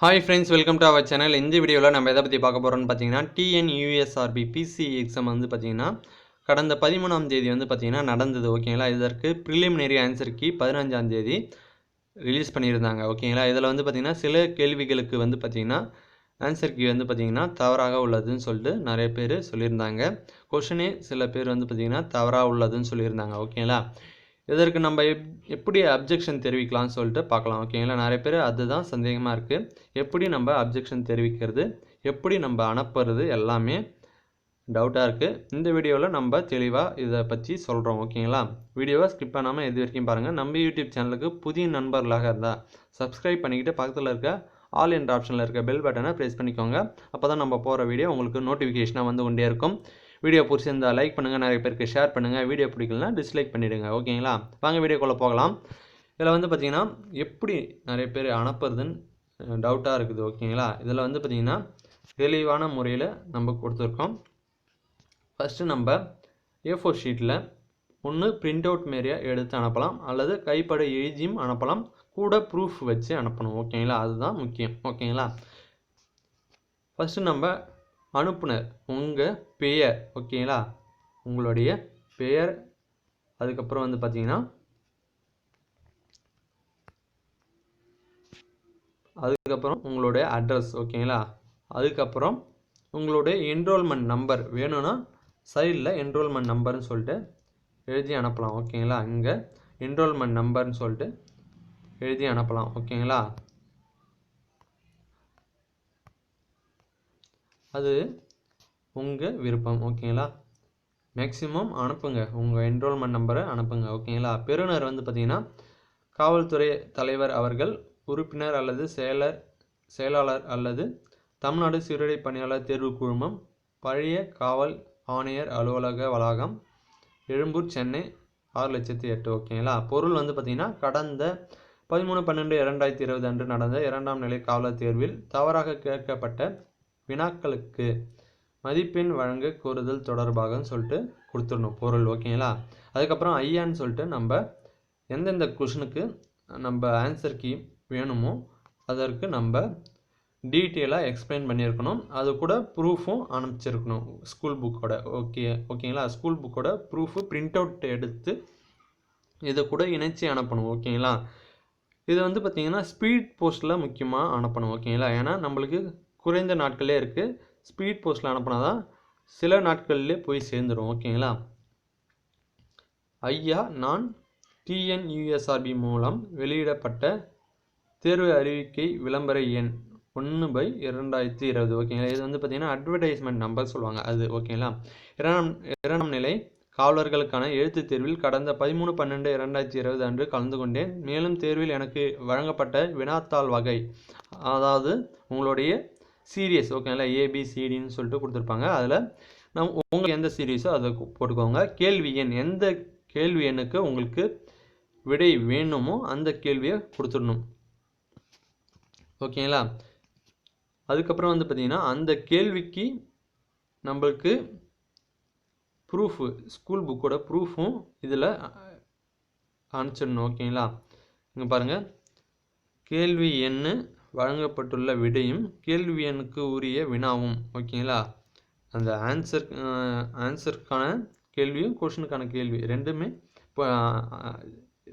Hi friends welcome to our channel இந்த வீடியோவில் நம்ம எதை பற்றி பார்க்க போகிறோம்னு பார்த்தீங்கன்னா டிஎன்யூஎஸ்ஆர்பி பிசி எக்ஸாம் வந்து பார்த்தீங்கன்னா கடந்த பதிமூணாம் தேதி வந்து பார்த்தீங்கன்னா நடந்தது ஓகேங்களா இதற்கு ப்ரிலிமினரி ஆன்சர் கீ பதினஞ்சாம் தேதி ரிலீஸ் பண்ணியிருந்தாங்க ஓகேங்களா இதில் வந்து பார்த்தீங்கன்னா சில கேள்விகளுக்கு வந்து பார்த்தீங்கன்னா ஆன்சர் கீ வந்து பார்த்தீங்கன்னா தவறாக உள்ளதுன்னு சொல்லிட்டு நிறைய பேர் சொல்லியிருந்தாங்க. கொஷனே சில பேர் வந்து பார்த்தீங்கன்னா தவறாக உள்ளதுன்னு சொல்லியிருந்தாங்க ஓகேங்களா இதற்கு நம்ம எப் எப்படி அப்ஜெக்ஷன் தெரிவிக்கலாம்னு சொல்லிட்டு பார்க்கலாம் ஓகேங்களா நிறைய பேர் அதுதான் சந்தேகமாக இருக்குது எப்படி நம்ம அப்ஜெக்ஷன் தெரிவிக்கிறது எப்படி நம்ம அனுப்புறது எல்லாமே டவுட்டாக இருக்குது இந்த வீடியோவில் நம்ம தெளிவாக இதை பற்றி சொல்கிறோம் ஓகேங்களா வீடியோவை ஸ்கிப் பண்ணாமல் இது வரைக்கும் பாருங்கள் நம்ம யூடியூப் சேனலுக்கு புதிய நண்பர்களாக இருந்தால் சப்ஸ்கிரைப் பண்ணிக்கிட்டு பக்கத்தில் இருக்க ஆல் என்ற ஆப்ஷனில் இருக்க பெல் பட்டனை ப்ரெஸ் பண்ணிக்கோங்க. அப்போ தான் நம்ம போகிற வீடியோ உங்களுக்கு நோட்டிஃபிகேஷனாக வந்து கொண்டே இருக்கும். வீடியோ பிடிச்சிருந்தா லைக் பண்ணுங்கள் நிறைய பேருக்கு ஷேர் பண்ணுங்கள் வீடியோ பிடிக்கலனா டிஸ்லைக் பண்ணிவிடுங்க ஓகேங்களா? வாங்க வீடியோக்குள்ளே போகலாம். இதில் வந்து பார்த்திங்கன்னா எப்படி நிறைய பேர் அனுப்புறதுன்னு டவுட்டாக இருக்குது. ஓகேங்களா? இதில் வந்து பார்த்திங்கன்னா தெளிவான முறையில் நம்ம கொடுத்துருக்கோம். ஃபஸ்ட்டு நம்ம ஏ ஃபோர் ஷீட்டில் ஒன்று பிரிண்ட் அவுட் மாரியாக எடுத்து அனுப்பலாம். அல்லது கைப்பட எழுதியும் அனுப்பலாம். கூட ப்ரூஃப் வச்சு அனுப்பணும். ஓகேங்களா? அதுதான் முக்கியம். ஓகேங்களா? ஃபஸ்ட்டு நம்ம அனுப்புனர். உங்கள் பெயர் ஓகேங்களா உங்களுடைய பெயர் அதுக்கப்புறம் வந்து பார்த்தீங்கன்னா அதுக்கப்புறம் உங்களுடைய அட்ரஸ் ஓகேங்களா அதுக்கப்புறம் உங்களுடைய என்ரோல்மெண்ட் நம்பர் வேணும்னா சைடில் என்ரோல்மெண்ட் நம்பர்னு சொல்லிட்டு எழுதி அனுப்பலாம் ஓகேங்களா இங்கே என்ரோல்மெண்ட் நம்பர்னு சொல்லிட்டு எழுதி அனுப்பலாம் ஓகேங்களா அது உங்கள் விருப்பம் ஓகேங்களா? மேக்ஸிமம் அனுப்புங்க. உங்கள் என்ரோல்மெண்ட் நம்பரை அனுப்புங்க ஓகேங்களா? பெறுநர் வந்து பார்த்திங்கன்னா காவல்துறை தலைவர் அவர்கள் உறுப்பினர் அல்லது செயலர் செயலாளர் அல்லது தமிழ்நாடு சீருடை பணியாளர் தேர்வு குழுமம் பழைய காவல் ஆணையர் அலுவலக வளாகம் எழும்பூர் சென்னை ஆறு லட்சத்தி எட்டு ஓகேங்களா? பொருள் வந்து பார்த்திங்கன்னா கடந்த பதிமூணு பன்னெண்டு இரண்டாயிரத்தி இருபது அன்று நடந்த இரண்டாம் நிலை காவலர் தேர்வில் தவறாக கேட்கப்பட்ட வினாக்களுக்கு மதிப்பெண் வழங்க கோருதல் தொடர்பாகன்னு சொல்லிட்டு கொடுத்துடணும் பொருள் ஓகேங்களா? அதுக்கப்புறம் ஐயான்னு சொல்லிட்டு நம்ம எந்தெந்த கொஷனுக்கு நம்ம ஆன்சர் கீ வேணுமோ அதற்கு நம்ம டீட்டெயிலாக எக்ஸ்பிளைன் பண்ணியிருக்கணும். அது கூட ப்ரூஃபும் அனுப்பிச்சிருக்கணும் ஸ்கூல் புக்கோட ஓகே ஓகேங்களா? ஸ்கூல் புக்கோட ப்ரூஃபு பிரிண்ட் அவுட் எடுத்து இதை கூட இணைச்சி அனுப்பணும் ஓகேங்களா? இது வந்து பார்த்திங்கன்னா ஸ்பீட் போஸ்ட்டில் முக்கியமாக அனுப்பணும் ஓகேங்களா? ஏன்னா நம்மளுக்கு குறைந்த நாட்களே இருக்குது ஸ்பீட் போஸ்ட்டில் அனுப்புனா தான் சில நாட்கள்லேயே போய் சேர்ந்துடும் ஓகேங்களா? ஐயா நான் டிஎன்யூஎஸ்ஆர்பி மூலம் வெளியிடப்பட்ட தேர்வு அறிவிக்கை விளம்பர எண் ஒன்று பை இரண்டாயிரத்தி இருபது. ஓகேங்களா? இது வந்து பார்த்திங்கன்னா அட்வர்டைஸ்மெண்ட் நம்பர் சொல்லுவாங்க அது. ஓகேங்களா? இரண்டாம் இரண்டாம் நிலை காவலர்களுக்கான எழுத்துத் தேர்வில் கடந்த பதிமூணு பன்னெண்டு இரண்டாயிரத்தி இருபது அன்று கலந்து கொண்டேன். மேலும் தேர்வில் எனக்கு வழங்கப்பட்ட வினாத்தாள் வகை அதாவது உங்களுடைய சீரியஸ் ஓகேங்களா ஏபிசிடின்னு சொல்லிட்டு கொடுத்துருப்பாங்க. அதில் நம் உங்களுக்கு எந்த சீரியஸோ அதை போட்டுக்கோங்க. கேள்வி எண் எந்த கேள்வி எண்ணுக்கு உங்களுக்கு விடை வேணுமோ அந்த கேள்வியை கொடுத்துடணும். ஓகேங்களா? அதுக்கப்புறம் வந்து பார்த்திங்கன்னா அந்த கேள்விக்கு நம்மளுக்கு ப்ரூஃபு ஸ்கூல் புக்கோட ப்ரூஃபும் இதில் அனுப்பிச்சிடணும். ஓகேங்களா? இங்கே பாருங்கள் கேள்வி எண்ணு வழங்கப்பட்டுள்ள விடையும் கேள்வி எண்ணுக்கு உரிய வினாவும் ஓகேங்களா அந்த ஆன்சர் ஆன்சருக்கான கேள்வியும் கொஷனுக்கான கேள்வி ரெண்டுமே இப்போ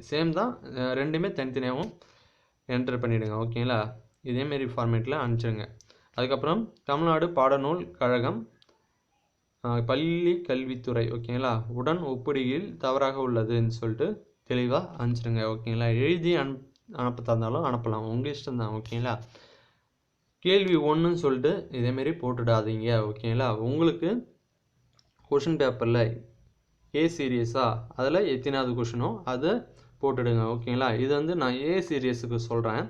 சேம் தான். ரெண்டுமே தனித்தனியாகவும் என்டர் பண்ணிவிடுங்க ஓகேங்களா இதேமாரி ஃபார்மேட்டில் அனுப்பிச்சிடுங்க அதுக்கப்புறம் தமிழ்நாடு பாடநூல் கழகம் பள்ளி கல்வித்துறை ஓகேங்களா உடன் ஒப்பிடுகையில் தவறாக உள்ளதுன்னு சொல்லிட்டு தெளிவாக அனுப்பிச்சிடுங்க ஓகேங்களா எழுதி அனுப் அனுப்ப தந்தாலும் அனுப்பலாம். உங்கள் இஷ்டம் தான் ஓகேங்களா கேள்வி ஒன்றுன்னு சொல்லிட்டு இதேமாரி போட்டுடாதீங்க ஓகேங்களா உங்களுக்கு கொஷின் பேப்பரில் ஏ சீரியஸா அதில் எத்தனாவது கொஷினோ அதை போட்டுடுங்க ஓகேங்களா இது வந்து நான் ஏ சீரியஸுக்கு சொல்கிறேன்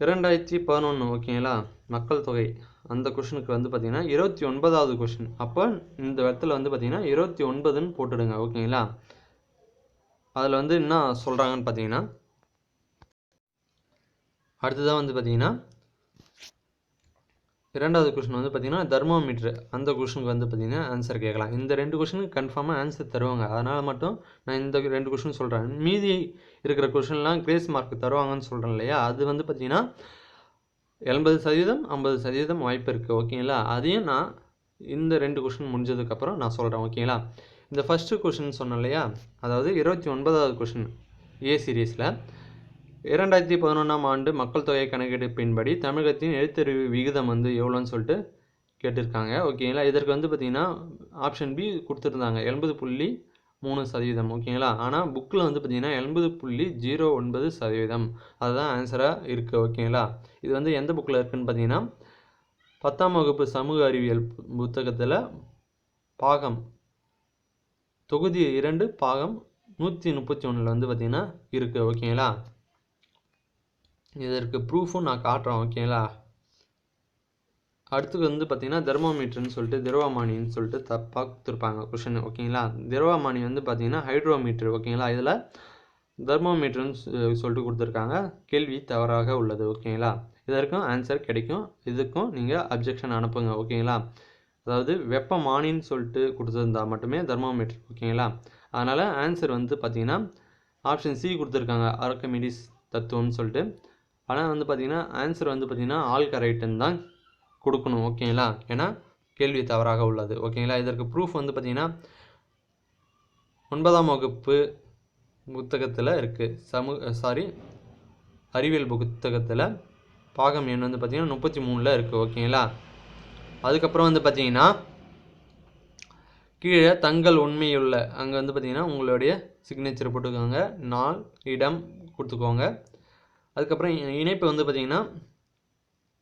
இரண்டாயிரத்தி பதினொன்று ஓகேங்களா மக்கள் தொகை. அந்த கொஷனுக்கு வந்து பார்த்திங்கன்னா இருபத்தி ஒன்பதாவது கொஷின் அப்போ இந்த இடத்துல வந்து பார்த்திங்கன்னா இருபத்தி ஒன்பதுன்னு போட்டுடுங்க ஓகேங்களா அதில் வந்து என்ன சொல்கிறாங்கன்னு பார்த்தீங்கன்னா அடுத்ததாக வந்து பார்த்தீங்கன்னா இரண்டாவது கொஷின் வந்து பார்த்தீங்கன்னா தர்மோமீட்ரு அந்த கொஷனுக்கு வந்து பார்த்தீங்கன்னா ஆன்சர் கேட்கலாம். இந்த ரெண்டு கொஷனுக்கு கன்ஃபார்மாக ஆன்சர் தருவாங்க. அதனால் மட்டும் நான் இந்த ரெண்டு கொஷின் சொல்கிறேன் மீதி இருக்கிற கொஷின்லாம் கிரேஸ் மார்க் தருவாங்கன்னு சொல்கிறேன் இல்லையா? அது வந்து பார்த்தீங்கன்னா எண்பது சதவீதம் ஐம்பது சதவீதம் வாய்ப்பு இருக்குது ஓகேங்களா? அதையும் நான் இந்த ரெண்டு கொஷின் முடிஞ்சதுக்கப்புறம் நான் சொல்கிறேன் ஓகேங்களா? இந்த ஃபஸ்ட்டு கொஷின் சொன்னோம் இல்லையா? அதாவது இருபத்தி ஒன்பதாவது கொஷின் ஏ சீரீஸில் இரண்டாயிரத்தி பதினொன்றாம் ஆண்டு மக்கள் தொகை கணக்கெடுப்பின்படி தமிழகத்தின் எழுத்தறிவு விகிதம் வந்து எவ்வளோன்னு சொல்லிட்டு கேட்டிருக்காங்க. ஓகேங்களா இதற்கு வந்து பார்த்திங்கன்னா ஆப்ஷன் பி கொடுத்துருந்தாங்க. எண்பது புள்ளி மூணு சதவீதம். ஓகேங்களா ஆனால் புக்கில் வந்து பார்த்திங்கன்னா எண்பது புள்ளி ஜீரோ ஒன்பது சதவீதம். அதுதான் ஆன்சராக இருக்குது ஓகேங்களா இது வந்து எந்த புக்கில் இருக்குதுன்னு பார்த்தீங்கன்னா பத்தாம் வகுப்பு சமூக அறிவியல் புத்தகத்தில் பாகம் தொகுதி இரண்டு பாகம் நூற்றி முப்பத்தி ஒன்றில் வந்து பார்த்திங்கன்னா இருக்குது ஓகேங்களா இதற்கு ப்ரூஃபும் நான் காட்டுறேன் ஓகேங்களா அடுத்து வந்து பார்த்திங்கன்னா தெர்மோமீட்டர்னு சொல்லிட்டு திரவமானின்னு சொல்லிட்டு தப்பாக கொடுத்துருப்பாங்க கொஷின் ஓகேங்களா திரவமானி வந்து பார்த்திங்கன்னா ஹைட்ரோமீட்டர் ஓகேங்களா இதில் தெர்மோமீட்டர்னு சொல்லிட்டு கொடுத்துருக்காங்க. கேள்வி தவறாக உள்ளது ஓகேங்களா இதற்கும் ஆன்சர் கிடைக்கும். இதுக்கும் நீங்கள் அப்ஜெக்ஷன் அனுப்புங்க ஓகேங்களா அதாவது வெப்பமானின்னு சொல்லிட்டு கொடுத்துருந்தா மட்டுமே தெர்மோமீட்டர் ஓகேங்களா அதனால் ஆன்சர் வந்து பார்த்திங்கன்னா ஆப்ஷன் சி கொடுத்துருக்காங்க அரக்கமிடிஸ் தத்துவம்னு சொல்லிட்டு. ஆனால் வந்து பார்த்திங்கன்னா ஆன்சர் வந்து பார்த்திங்கன்னா ஆல் கரெக்டுன்னு தான் கொடுக்கணும் ஓகேங்களா ஏன்னா கேள்வி தவறாக உள்ளது ஓகேங்களா இதற்கு ப்ரூஃப் வந்து பார்த்திங்கன்னா ஒன்பதாம் வகுப்பு புத்தகத்தில் இருக்குது சமூக சாரி அறிவியல் புத்தகத்தில் பாகம் எண் வந்து பார்த்திங்கன்னா முப்பத்தி மூணில் இருக்குது ஓகேங்களா அதுக்கப்புறம் வந்து பார்த்தீங்கன்னா கீழே தங்கள் உண்மையுள்ள அங்கே வந்து பார்த்திங்கன்னா உங்களுடைய சிக்னேச்சர் போட்டுக்கோங்க. நாள் இடம் கொடுத்துக்கோங்க. அதுக்கப்புறம் இணைப்பு வந்து பார்த்திங்கன்னா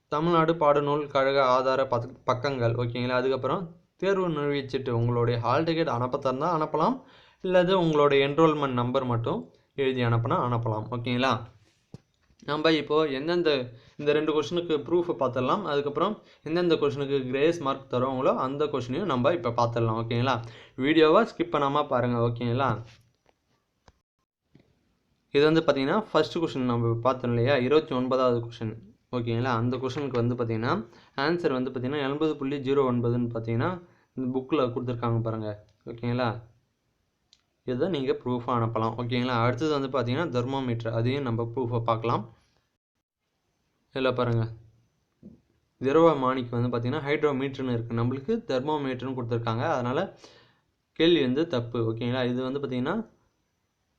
தமிழ்நாடு பாடநூல் கழக ஆதார பக் பக்கங்கள் ஓகேங்களா? அதுக்கப்புறம் தேர்வு நிர்வகிச்சிட்டு உங்களுடைய ஹால் டிக்கெட் அனுப்ப தந்தால் அனுப்பலாம். இல்லது உங்களுடைய என்ரோல்மெண்ட் நம்பர் மட்டும் எழுதி அனுப்பினா அனுப்பலாம் ஓகேங்களா? நம்ம இப்போது எந்தெந்த இந்த ரெண்டு கொஷனுக்கு ப்ரூஃபை பார்த்துடலாம். அதுக்கப்புறம் எந்தெந்த கொஷனுக்கு கிரேஸ் மார்க் தருவாங்களோ அந்த கொஷனையும் நம்ம இப்போ பார்த்துடலாம் ஓகேங்களா வீடியோவை ஸ்கிப் பண்ணாமல் பாருங்கள் ஓகேங்களா இது வந்து பார்த்தீங்கன்னா ஃபஸ்ட்டு கொஷின் நம்ம பார்த்தோம் இல்லையா? இருபத்தி ஒன்பதாவது கொஷின் ஓகேங்களா அந்த கொஷனுக்கு வந்து பார்த்தீங்கன்னா ஆன்சர் வந்து பார்த்தீங்கன்னா எண்பது புள்ளி ஜீரோ ஒன்பதுன்னு பார்த்தீங்கன்னா இந்த புக்கில் கொடுத்துருக்காங்க பாருங்கள் ஓகேங்களா இதை நீங்கள் ப்ரூஃபாக அனுப்பலாம் ஓகேங்களா அடுத்தது வந்து பார்த்தீங்கன்னா தெர்மோமீட்டர் அதையும் நம்ம ப்ரூஃபை பார்க்கலாம். இதில் பாருங்கள் திரவ மானிக்கு வந்து பார்த்திங்கன்னா ஹைட்ரோமீட்டர்னு இருக்குது நம்மளுக்கு தெர்மோமீட்டர்னு கொடுத்துருக்காங்க. அதனால் கேள்வி வந்து தப்பு. ஓகேங்களா இது வந்து பார்த்திங்கன்னா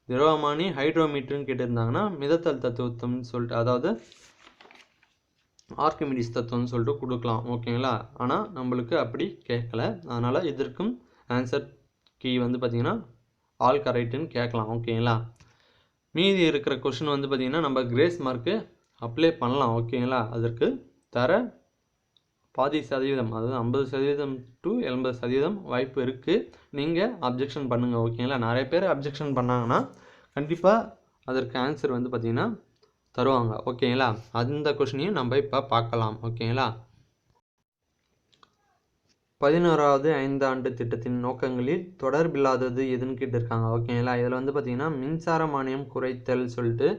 திரவமானி ஹைட்ரோமீட்டர்னு கேட்டிருந்தாங்கன்னா மிதத்தல் தத்துவத்தம்னு சொல்லிட்டு அதாவது ஆர்கிமிடிஸ் தத்துவம்னு சொல்லிட்டு கொடுக்கலாம். ஓகேங்களா ஆனால் நம்மளுக்கு அப்படி கேட்கல. அதனால் இதற்கும் ஆன்சர் கீ வந்து பார்த்திங்கன்னா ஆல் கரெக்டுன்னு கேட்கலாம். ஓகேங்களா மீதி இருக்கிற கொஷின் வந்து பார்த்திங்கன்னா நம்ம கிரேஸ் மார்க்கு அப்ளை பண்ணலாம் ஓகேங்களா அதற்கு தர பாதி சதவீதம் அதாவது ஐம்பது சதவீதம் டு எண்பது சதவீதம் வாய்ப்பு இருக்குது நீங்கள் அப்ஜெக்ஷன் பண்ணுங்கள் ஓகேங்களா நிறைய பேர் அப்ஜெக்ஷன் பண்ணாங்கன்னா கண்டிப்பாக அதற்கு ஆன்சர் வந்து பார்த்திங்கன்னா தருவாங்க ஓகேங்களா அந்த கொஷினையும் நம்ம இப்போ பார்க்கலாம் ஓகேங்களா பதினோராவது ஐந்தாண்டு திட்டத்தின் நோக்கங்களில் தொடர்பில்லாதது எதுன்னு கேட்டிருக்காங்க ஓகேங்களா இதில் வந்து பார்த்திங்கன்னா மின்சார மானியம் குறைத்தல் சொல்லிட்டு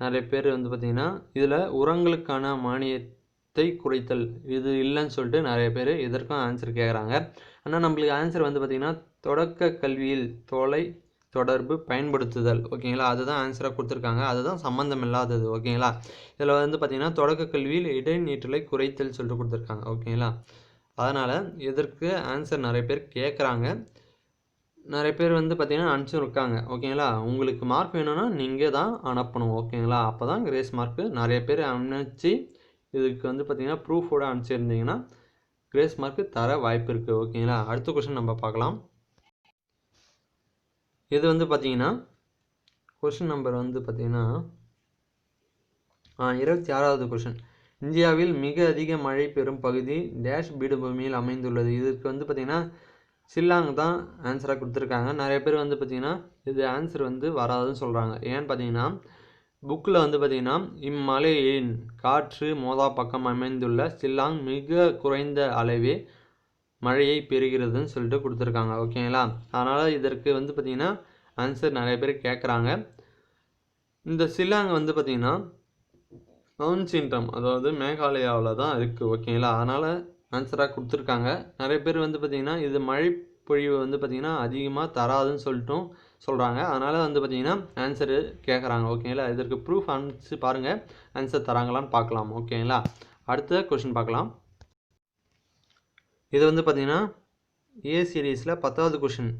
நிறைய பேர் வந்து பார்த்திங்கன்னா இதில் உரங்களுக்கான மானியத்தை குறைத்தல் இது இல்லைன்னு சொல்லிட்டு நிறைய பேர் இதற்கும் ஆன்சர் கேட்குறாங்க ஆனால் நம்மளுக்கு ஆன்சர் வந்து பார்த்திங்கன்னா தொடக்க கல்வியில் தொலை தொடர்பு பயன்படுத்துதல். ஓகேங்களா? அதுதான் ஆன்சராக கொடுத்துருக்காங்க. அதுதான் சம்மந்தம் இல்லாதது ஓகேங்களா? இதில் வந்து பார்த்திங்கன்னா தொடக்க கல்வியில் இடைநீற்றலை குறைத்தல் சொல்லிட்டு கொடுத்துருக்காங்க. ஓகேங்களா? அதனால் இதற்கு ஆன்சர் நிறைய பேர் கேட்குறாங்க நிறைய பேர் வந்து பார்த்திங்கன்னா அனுப்பிச்சிருக்காங்க ஓகேங்களா? உங்களுக்கு மார்க் வேணும்னா நீங்கள் தான் அனுப்பணும். ஓகேங்களா? அப்போ தான் கிரேஸ் மார்க்கு நிறைய பேர் அனுப்பிச்சு இதுக்கு வந்து பார்த்திங்கன்னா ப்ரூஃபோடு அனுப்பிச்சிருந்தீங்கன்னா கிரேஸ் மார்க்கு தர வாய்ப்பு இருக்குது ஓகேங்களா? அடுத்த கொஷின் நம்ம பார்க்கலாம். இது வந்து பார்த்தீங்கன்னா கொஷின் நம்பர் வந்து பார்த்திங்கன்னா இருபத்தி ஆறாவது கொஷின் இந்தியாவில் மிக அதிக மழை பெறும் பகுதி டேஷ் பீடபூமியில் அமைந்துள்ளது. இதுக்கு வந்து பார்த்திங்கன்னா சில்லாங் தான் ஆன்சராக கொடுத்துருக்காங்க. நிறைய பேர் வந்து பார்த்திங்கன்னா இது ஆன்சர் வந்து வராதுன்னு சொல்கிறாங்க ஏன்னு பார்த்தீங்கன்னா புக்கில் வந்து பார்த்திங்கன்னா இம்மலையின் காற்று மோதா பக்கம் அமைந்துள்ள சில்லாங் மிக குறைந்த அளவே மழையை பெறுகிறதுன்னு சொல்லிட்டு கொடுத்துருக்காங்க. ஓகேங்களா அதனால் இதற்கு வந்து பார்த்திங்கன்னா ஆன்சர் நிறைய பேர் கேட்குறாங்க இந்த சில்லாங் வந்து பார்த்திங்கன்னா மவுன்சின்டம் அதாவது மேகாலயாவில் தான் இருக்குது ஓகேங்களா அதனால் ஆன்சராக கொடுத்துருக்காங்க. நிறைய பேர் வந்து பார்த்திங்கன்னா இது மழை பொழிவு வந்து பார்த்திங்கன்னா அதிகமாக தராதுன்னு சொல்லிட்டும் சொல்கிறாங்க அதனால் வந்து பார்த்திங்கன்னா ஆன்சரு கேட்குறாங்க ஓகேங்களா இதற்கு ப்ரூஃப் அனுப்பிச்சு பாருங்கள் ஆன்சர் தராங்களான்னு பார்க்கலாம் ஓகேங்களா அடுத்த கொஷின் பார்க்கலாம் இது வந்து பார்த்திங்கன்னா ஏ சீரீஸில் பத்தாவது கொஷின்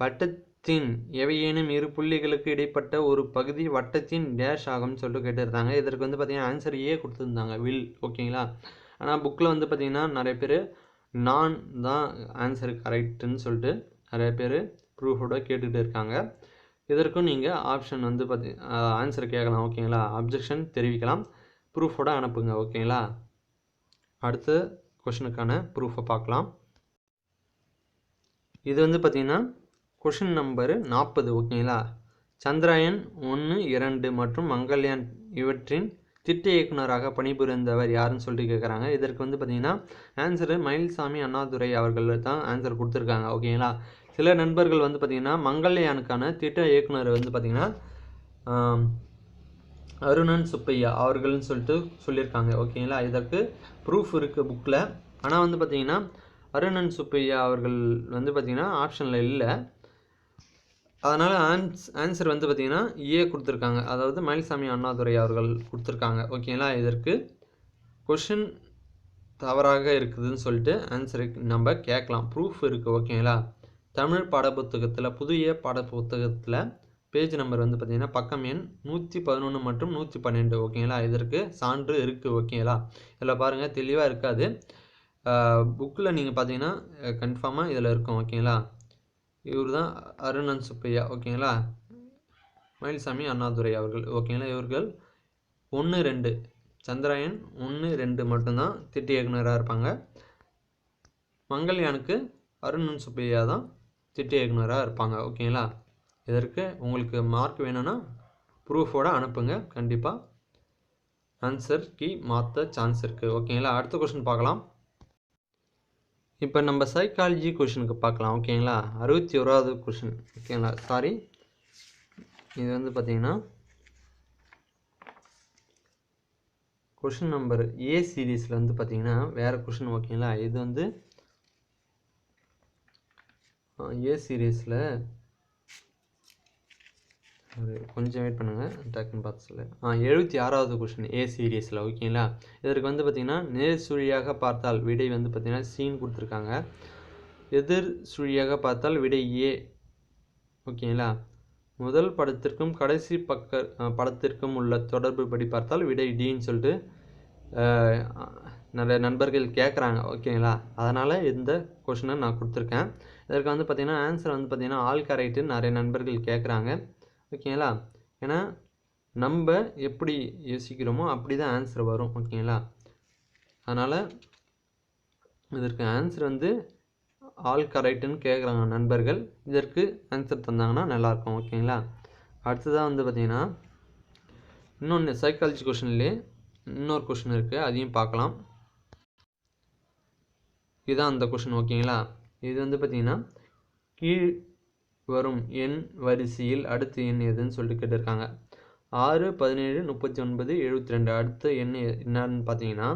வட்டத்தின் எவையேனும் இரு புள்ளிகளுக்கு இடைப்பட்ட ஒரு பகுதி வட்டத்தின் டேஷ் ஆகும்னு சொல்லிட்டு கேட்டிருந்தாங்க. இதற்கு வந்து பார்த்திங்கன்னா ஆன்சர் ஏ கொடுத்துருந்தாங்க வில் ஓகேங்களா ஆனால் புக்கில் வந்து பார்த்திங்கன்னா நிறைய பேர் நான் தான் ஆன்சர் கரெக்டுன்னு சொல்லிட்டு நிறைய பேர் ப்ரூஃபோட கேட்டுகிட்டு இருக்காங்க. இதற்கும் நீங்கள் ஆப்ஷன் வந்து பார்த்தி ஆன்சர் கேட்கலாம் ஓகேங்களா அப்ஜெக்ஷன் தெரிவிக்கலாம். ப்ரூஃபோட அனுப்புங்க ஓகேங்களா அடுத்த கொஷனுக்கான ப்ரூஃபை பார்க்கலாம். இது வந்து பார்த்திங்கன்னா கொஷின் நம்பரு நாற்பது ஓகேங்களா சந்திராயன் ஒன்று இரண்டு மற்றும் மங்கள்யான் இவற்றின் திட்ட இயக்குனராக பணிபுரிந்தவர் யாருன்னு சொல்லிட்டு கேட்குறாங்க இதற்கு வந்து பார்த்திங்கன்னா ஆன்சரு மயில்சாமி அண்ணாதுரை அவர்கள் தான் ஆன்சர் கொடுத்துருக்காங்க. ஓகேங்களா சில நண்பர்கள் வந்து பார்த்திங்கன்னா மங்கள்யானுக்கான திட்ட இயக்குனர் வந்து பார்த்திங்கன்னா அருணன் சுப்பையா அவர்கள்னு சொல்லிட்டு சொல்லியிருக்காங்க. ஓகேங்களா இதற்கு ப்ரூஃப் இருக்குது புக்கில் ஆனால் வந்து பார்த்திங்கன்னா அருணன் சுப்பையா அவர்கள் வந்து பார்த்திங்கன்னா ஆப்ஷனில் இல்லை. அதனால் ஆன்ஸ் ஆன்சர் வந்து பார்த்திங்கன்னா ஏ கொடுத்துருக்காங்க. அதாவது மயில்சாமி அண்ணாதுரை அவர்கள் கொடுத்துருக்காங்க. ஓகேங்களா இதற்கு கொஷின் தவறாக இருக்குதுன்னு சொல்லிட்டு ஆன்சருக்கு நம்ம கேட்கலாம். ப்ரூஃப் இருக்குது ஓகேங்களா தமிழ் பாடப்புத்தகத்தில் புதிய பாடப்புத்தகத்தில் பேஜ் நம்பர் வந்து பார்த்திங்கன்னா பக்கம் எண் நூற்றி பதினொன்று மற்றும் நூற்றி பன்னெண்டு. ஓகேங்களா இதற்கு சான்று இருக்குது ஓகேங்களா இதில் பாருங்கள் தெளிவாக இருக்காது. புக்கில் நீங்கள் பார்த்தீங்கன்னா கன்ஃபார்மாக இதில் இருக்கும். ஓகேங்களா இவர் தான் அருணன் சுப்பையா ஓகேங்களா? மயில்சாமி அண்ணாதுரை அவர்கள் ஓகேங்களா? இவர்கள் ஒன்று ரெண்டு சந்திராயன் ஒன்று ரெண்டு மட்டும்தான் திட்ட இயக்குனராக இருப்பாங்க. மங்கள்யானுக்கு அருணன் சுப்பையா தான் திட்ட இயக்குனராக இருப்பாங்க ஓகேங்களா? இதற்கு உங்களுக்கு மார்க் வேணும்னா ப்ரூஃபோடு அனுப்புங்க கண்டிப்பாக ஆன்சர் கீ மாற்ற சான்ஸ் இருக்குது ஓகேங்களா? அடுத்த கொஸ்டின் பார்க்கலாம். இப்போ நம்ம சைக்காலஜி கொஷினுக்கு பார்க்கலாம் ஓகேங்களா அறுபத்தி ஓராவது கொஷின் ஓகேங்களா சாரி இது வந்து பார்த்தீங்கன்னா கொஷின் நம்பர் ஏ சீரீஸில் வந்து பார்த்தீங்கன்னா வேறு கொஷின் ஓகேங்களா இது வந்து ஏ சீரீஸில் ஒரு கொஞ்சம் வெயிட் பண்ணுங்கள் டக்குன்னு பார்த்து சொல்ல. ஆ எழுபத்தி ஆறாவது கொஷின் ஏ சீரியஸில் ஓகேங்களா இதற்கு வந்து பார்த்திங்கன்னா நேர் சுழியாக பார்த்தால் விடை வந்து பார்த்திங்கன்னா சீன் கொடுத்துருக்காங்க. எதிர் சுழியாக பார்த்தால் விடை ஏ ஓகேங்களா முதல் படத்திற்கும் கடைசி பக்க படத்திற்கும் உள்ள தொடர்பு படி பார்த்தால் விடை டின்னு சொல்லிட்டு நிறைய நண்பர்கள் கேட்குறாங்க ஓகேங்களா அதனால் இந்த கொஷினை நான் கொடுத்துருக்கேன். இதற்கு வந்து பார்த்திங்கன்னா ஆன்சர் வந்து பார்த்திங்கன்னா ஆல் கரெக்டுன்னு நிறைய நண்பர்கள் கேட்குறாங்க ஓகேங்களா? ஏன்னா நம்ம எப்படி யோசிக்கிறோமோ அப்படி தான் ஆன்சர் வரும் ஓகேங்களா? அதனால் இதற்கு ஆன்சர் வந்து ஆல் கரெக்டுன்னு கேட்குறாங்க நண்பர்கள். இதற்கு ஆன்சர் தந்தாங்கன்னா நல்லாயிருக்கும் ஓகேங்களா? அடுத்ததாக வந்து பார்த்திங்கன்னா இன்னொன்று சைக்காலஜி கொஷின்லேயே இன்னொரு கொஷின் இருக்குது அதையும் பார்க்கலாம். இதுதான் அந்த கொஷின் ஓகேங்களா? இது வந்து பார்த்திங்கன்னா கீழ் வரும் எண் வரிசையில் அடுத்த எண் எதுன்னு சொல்லிட்டு கேட்டிருக்காங்க. ஆறு பதினேழு முப்பத்தி ஒன்பது எழுபத்தி ரெண்டு அடுத்த எண் என்னன்னு பார்த்தீங்கன்னா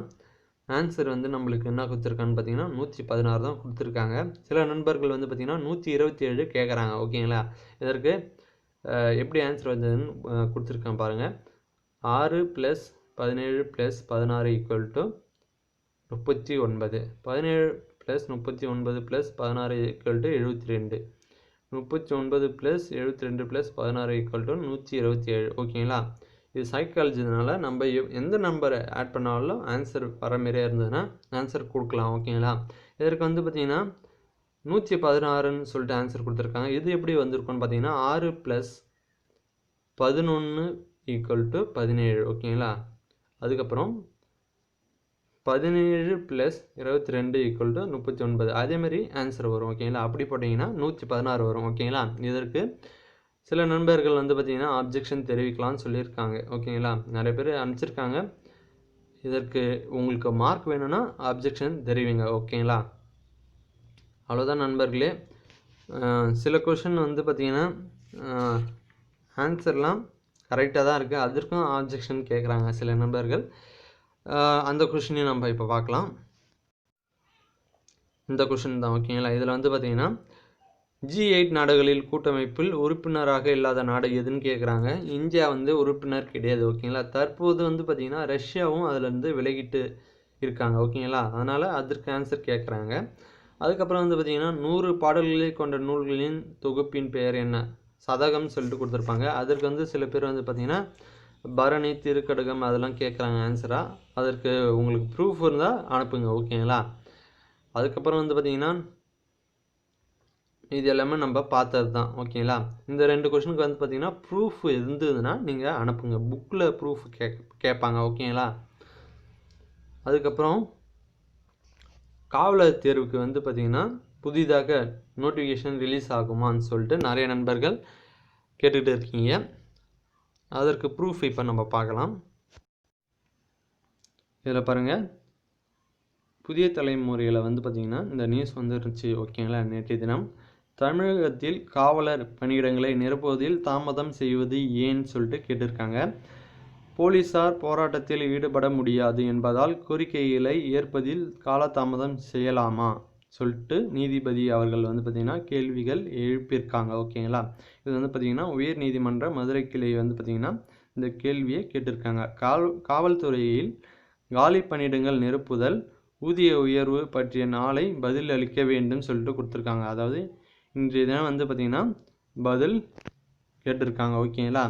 ஆன்சர் வந்து நம்மளுக்கு என்ன கொடுத்துருக்கான்னு பார்த்தீங்கன்னா நூற்றி பதினாறு தான் கொடுத்துருக்காங்க. சில நண்பர்கள் வந்து பார்த்திங்கன்னா நூற்றி இருபத்தி ஏழு கேட்குறாங்க. ஓகேங்களா? இதற்கு எப்படி ஆன்சர் வந்ததுன்னு கொடுத்துருக்கேன் பாருங்கள் ஆறு ப்ளஸ் பதினேழு ப்ளஸ் பதினாறு ஈக்குவல் டு முப்பத்தி ஒன்பது. பதினேழு ப்ளஸ் முப்பத்தி ஒன்பது ப்ளஸ் பதினாறு ஈக்குவல் டு எழுபத்தி ரெண்டு முப்பத்தி ஒன்பது ப்ளஸ் எழுபத்தி ரெண்டு ப்ளஸ் பதினாறு ஈக்குவல் டு நூற்றி இருபத்தி ஏழு. ஓகேங்களா இது சைக்காலஜினால நம்ம எந்த நம்பரை ஆட் பண்ணாலும் ஆன்சர் வர மாரியே இருந்ததுன்னா ஆன்சர் கொடுக்கலாம். ஓகேங்களா இதற்கு வந்து பார்த்திங்கன்னா நூற்றி பதினாறுன்னு சொல்லிட்டு ஆன்சர் கொடுத்துருக்காங்க. இது எப்படி வந்திருக்குன்னு பார்த்தீங்கன்னா ஆறு ப்ளஸ் பதினொன்று ஈக்குவல் டு பதினேழு. ஓகேங்களா அதுக்கப்புறம் பதினேழு ப்ளஸ் இருபத்தி ரெண்டு ஈக்குவல் டு முப்பத்தி ஒன்பது அதேமாரி ஆன்சர் வரும் ஓகேங்களா அப்படி போட்டிங்கன்னா நூற்றி பதினாறு வரும் ஓகேங்களா இதற்கு சில நண்பர்கள் வந்து பார்த்திங்கன்னா அப்ஜெக்ஷன் தெரிவிக்கலாம்னு சொல்லியிருக்காங்க ஓகேங்களா நிறைய பேர் அனுப்பிச்சிருக்காங்க. இதற்கு உங்களுக்கு மார்க் வேணும்னா அப்ஜெக்ஷன் தெரிவிங்க ஓகேங்களா அவ்வளோதான் நண்பர்களே. சில கொஷின் வந்து பார்த்திங்கன்னா ஆன்சர்லாம் கரெக்டாக தான் இருக்குது அதற்கும் ஆப்ஜெக்ஷன் கேட்குறாங்க சில நண்பர்கள். அந்த கொஷினையும் நம்ம இப்போ பார்க்கலாம். இந்த கொஷின் தான் ஓகேங்களா இதில் வந்து பார்த்திங்கன்னா ஜி எயிட் நாடுகளில் கூட்டமைப்பில் உறுப்பினராக இல்லாத நாடு எதுன்னு கேட்குறாங்க இந்தியா வந்து உறுப்பினர் கிடையாது ஓகேங்களா தற்போது வந்து பார்த்திங்கன்னா ரஷ்யாவும் அதிலேருந்து விலகிட்டு இருக்காங்க ஓகேங்களா அதனால் அதற்கு ஆன்சர் கேட்குறாங்க அதுக்கப்புறம் வந்து பார்த்திங்கன்னா நூறு பாடல்களை கொண்ட நூல்களின் தொகுப்பின் பெயர் என்ன? சதகம்னு சொல்லிட்டு கொடுத்துருப்பாங்க. அதற்கு வந்து சில பேர் வந்து பார்த்திங்கன்னா பரணி திருக்கடகம் அதெல்லாம் கேட்குறாங்க ஆன்சராக அதற்கு உங்களுக்கு ப்ரூஃப் இருந்தால் அனுப்புங்க ஓகேங்களா அதுக்கப்புறம் வந்து பார்த்திங்கன்னா இது எல்லாமே நம்ம பார்த்தது தான் ஓகேங்களா இந்த ரெண்டு கொஷனுக்கு வந்து பார்த்தீங்கன்னா ப்ரூஃப் இருந்ததுன்னா நீங்கள் அனுப்புங்க. புக்கில் ப்ரூஃப் கே கேட்பாங்க ஓகேங்களா அதுக்கப்புறம் காவலர் தேர்வுக்கு வந்து பார்த்திங்கன்னா புதிதாக நோட்டிஃபிகேஷன் ரிலீஸ் ஆகுமான்னு சொல்லிட்டு நிறைய நண்பர்கள் கேட்டுக்கிட்டு இருக்கீங்க. அதற்கு ப்ரூஃப் இப்போ நம்ம பார்க்கலாம். இதில் பாருங்கள் புதிய தலைமுறையில் வந்து பார்த்திங்கன்னா இந்த நியூஸ் வந்துருந்துச்சு ஓகேங்களா நேற்றைய தினம். தமிழகத்தில் காவலர் பணியிடங்களை நிரப்புவதில் தாமதம் செய்வது ஏன்னு சொல்லிட்டு கேட்டிருக்காங்க. போலீசார் போராட்டத்தில் ஈடுபட முடியாது என்பதால் கோரிக்கைகளை ஏற்பதில் காலதாமதம் செய்யலாமா? சொல்லிட்டு நீதிபதி அவர்கள் வந்து பார்த்திங்கன்னா கேள்விகள் எழுப்பியிருக்காங்க ஓகேங்களா? இது வந்து பார்த்திங்கன்னா உயர் நீதிமன்ற மதுரை கிளை வந்து பார்த்திங்கன்னா இந்த கேள்வியை கேட்டிருக்காங்க. கால் காவல்துறையில் காலி பணியிடங்கள் நிரப்புதல் ஊதிய உயர்வு பற்றிய நாளை பதில் அளிக்க வேண்டும் சொல்லிட்டு கொடுத்துருக்காங்க. அதாவது இன்றைய தினம் வந்து பார்த்திங்கன்னா பதில் கேட்டிருக்காங்க ஓகேங்களா?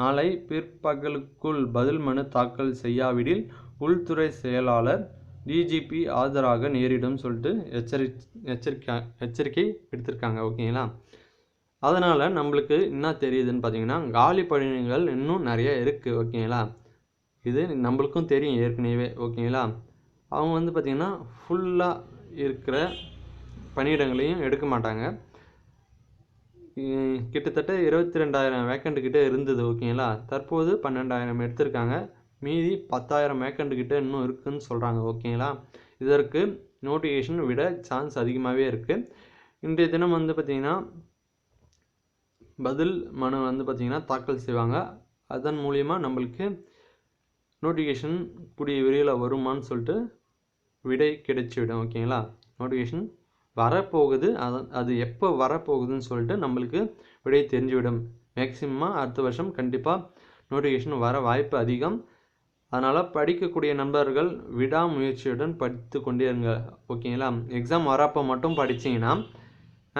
நாளை பிற்பகலுக்குள் பதில் மனு தாக்கல் செய்யாவிடில் உள்துறை செயலாளர் டிஜிபி ஆஜராக நேரிடும் சொல்லிட்டு எச்சரி எச்சரிக்கை எச்சரிக்கை எடுத்திருக்காங்க ஓகேங்களா? அதனால் நம்மளுக்கு என்ன தெரியுதுன்னு பார்த்தீங்கன்னா காலி பணிகள் இன்னும் நிறைய இருக்குது ஓகேங்களா? இது நம்மளுக்கும் தெரியும் ஏற்கனவே ஓகேங்களா? அவங்க வந்து பார்த்திங்கன்னா ஃபுல்லாக இருக்கிற பணியிடங்களையும் எடுக்க மாட்டாங்க. கிட்டத்தட்ட இருபத்தி ரெண்டாயிரம் வேக்கண்ட் கிட்டே இருந்தது ஓகேங்களா? தற்போது பன்னெண்டாயிரம் எடுத்திருக்காங்க. மீதி பத்தாயிரம் வேக்கண்ட்டுக்கிட்ட கிட்டே இன்னும் இருக்குதுன்னு சொல்கிறாங்க ஓகேங்களா? இதற்கு நோட்டிஃபிகேஷன் விட சான்ஸ் அதிகமாகவே இருக்குது இன்றைய தினம் வந்து பார்த்திங்கன்னா பதில் மனு வந்து பார்த்திங்கன்னா தாக்கல் செய்வாங்க. அதன் மூலிமா நம்மளுக்கு நோட்டிஃபிகேஷன் கூடிய விரைவில் வருமானு சொல்லிட்டு விடை கிடைச்சிவிடும் ஓகேங்களா? நோட்டிஃபிகேஷன் வரப்போகுது அது அது எப்போ வரப்போகுதுன்னு சொல்லிட்டு நம்மளுக்கு விடை தெரிஞ்சுவிடும் மேக்சிமமாக அடுத்த வருஷம் கண்டிப்பாக நோட்டிஃபிகேஷன் வர வாய்ப்பு அதிகம். அதனால் படிக்கக்கூடிய நண்பர்கள் விடாமுயற்சியுடன் படித்து கொண்டே இருங்க. ஓகேங்களா? எக்ஸாம் வரப்போ மட்டும் படித்தீங்கன்னா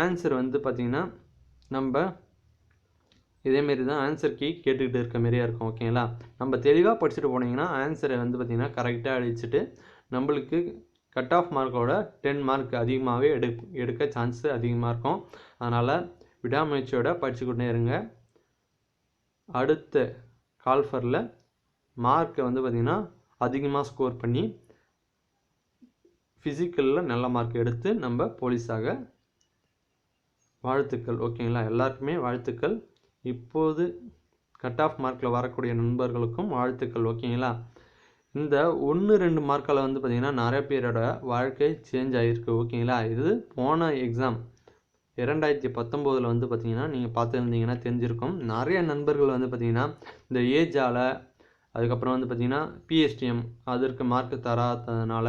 ஆன்சர் வந்து பார்த்திங்கன்னா நம்ம இதேமாரி தான் ஆன்சர் கீ கேட்டுக்கிட்டு இருக்க மாரியே இருக்கும். ஓகேங்களா? நம்ம தெளிவாக படிச்சுட்டு போனீங்கன்னா ஆன்சரை வந்து பார்த்திங்கன்னா கரெக்டாக அடிச்சுட்டு நம்மளுக்கு கட் ஆஃப் மார்க்கோட டென் மார்க் அதிகமாகவே எடு எடுக்க சான்ஸு அதிகமாக இருக்கும். அதனால் விடாமுயற்சியோட படிச்சுக்கிட்டே இருங்க. அடுத்த கால்ஃபரில் மார்க்கை வந்து பார்த்திங்கன்னா அதிகமாக ஸ்கோர் பண்ணி ஃபிசிக்கலில் நல்ல மார்க் எடுத்து நம்ம போலீஸாக வாழ்த்துக்கள். ஓகேங்களா எல்லாருக்குமே வாழ்த்துக்கள். இப்போது கட் ஆஃப் மார்க்கில் வரக்கூடிய நண்பர்களுக்கும் வாழ்த்துக்கள். ஓகேங்களா இந்த ஒன்று ரெண்டு மார்க்கால் வந்து பார்த்திங்கன்னா நிறைய பேரோட வாழ்க்கை சேஞ்ச் ஆகிருக்கு ஓகேங்களா இது போன எக்ஸாம் இரண்டாயிரத்தி பத்தொம்போதில் வந்து பார்த்திங்கன்னா நீங்கள் பார்த்துருந்தீங்கன்னா தெரிஞ்சிருக்கும். நிறைய நண்பர்கள் வந்து பார்த்திங்கன்னா இந்த ஏஜால் அதுக்கப்புறம் வந்து பார்த்திங்கன்னா பிஎஸ்டிஎம் அதற்கு மார்க் தராததுனால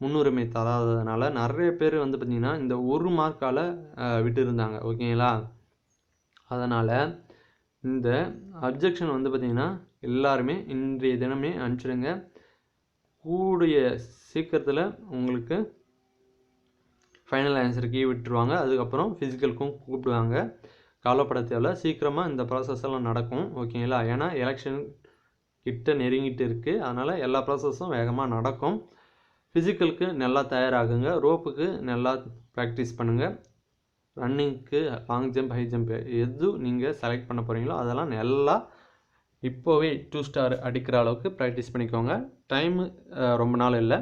முன்னுரிமை தராததுனால நிறைய பேர் வந்து பார்த்திங்கன்னா இந்த ஒரு மார்க்கால் விட்டு இருந்தாங்க ஓகேங்களா அதனால் இந்த அப்ஜெக்ஷன் வந்து பார்த்திங்கன்னா எல்லாருமே இன்றைய தினமே அனுப்பிச்சிடுங்க. கூடிய சீக்கிரத்தில் உங்களுக்கு ஃபைனல் ஆன்சருக்கு விட்டுருவாங்க. அதுக்கப்புறம் ஃபிசிக்கலுக்கும் கூப்பிடுவாங்க. கவலைப்பட தேவையில்ல சீக்கிரமாக இந்த ப்ராசஸ் எல்லாம் நடக்கும். ஓகேங்களா ஏன்னா எலெக்ஷன் கிட்ட நெருங்கிட்டு இருக்குது அதனால் எல்லா ப்ராசஸும் வேகமாக நடக்கும். ஃபிசிக்கலுக்கு நல்லா தயாராகுங்க. ரோப்புக்கு நல்லா ப்ராக்டிஸ் பண்ணுங்கள் ரன்னிங்க்கு லாங் ஜம்ப் ஹை ஜம்ப் எது நீங்கள் செலக்ட் பண்ண போகிறீங்களோ அதெல்லாம் நல்லா இப்போவே டூ ஸ்டார் அடிக்கிற அளவுக்கு ப்ராக்டிஸ் பண்ணிக்கோங்க. டைமு ரொம்ப நாள் இல்லை.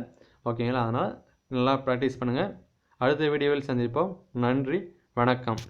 ஓகேங்களா? அதனால் நல்லா ப்ராக்டிஸ் பண்ணுங்கள் அடுத்த வீடியோவில் சந்திப்போம். நன்றி. வணக்கம்.